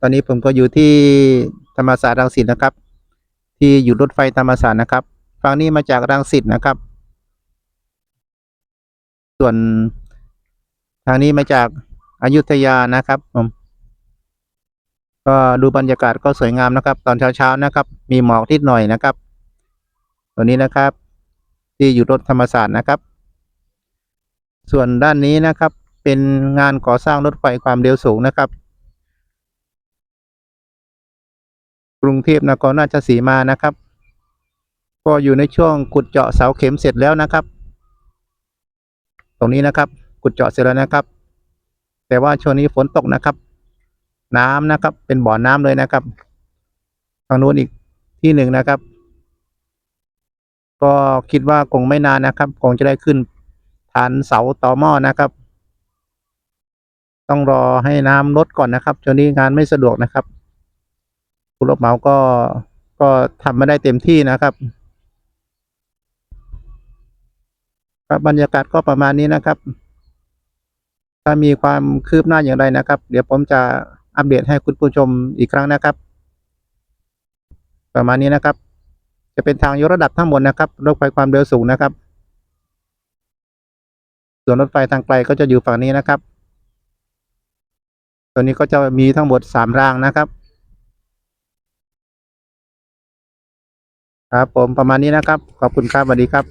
ตอนนี้ผมก็อยู่ที่ธรรมศาสตร์รังสิตนะครับ ที่อยู่รถไฟธรรมศาสตร์นะครับฝั่งนี้มาจากรังสิตนะครับ ส่วนทางนี้มาจากอายุทยานะครับผมก็ดูบรรยากาศก็สวยงามนะครับ ตอนเช้าๆนะครับ มีหมอกนิดหน่อยนะครับ ตัวนี้นะครับ ที่อยู่รถธรรมศาสตร์นะครับ ส่วนด้านนี้นะครับเป็นงานก่อสร้างรถไฟความเร็วสูงนะครับ กรุงเทพนครราชสีมานะครับ ก็อยู่ในช่วงขุดเจาะเสาเข็มเสร็จแล้วนะครับ ตรงนี้นะครับขุดเจาะเสร็จแล้วนะครับ แต่ว่าช่วงนี้ฝนตกนะครับ น้ำนะครับ เป็นบ่อน้ำเลยนะครับทางนู้นอีกที่หนึ่งนะครับ ก็คิดว่าคงไม่นานนะครับ คงจะได้ขึ้นฐานเสาต่อหม้อนะครับ ต้องรอให้น้ำลดก่อนนะครับช่วงนี้งานไม่สะดวกนะครับ ผู้รับเหมาก็ก็ทำไม่ได้เต็มที่นะครับครับบรรยากาศก็ประมาณนี้นะครับ ถ้ามีความคืบหน้าอย่างไรนะครับ เดี๋ยวผมจะอัปเดตให้คุณผู้ชมอีกครั้งนะครับ ประมาณนี้นะครับ จะเป็นทางยกระดับทั้งหมดนะครับรถไฟความเร็วสูงนะครับ ส่วนรถไฟทางไกลก็จะอยู่ฝั่งนี้นะครับ ตัวนี้ก็จะมีทั้งหมดสามรางนะครับ ครับผมประมาณนี้นะครับ ขอบคุณครับสวัสดีครับ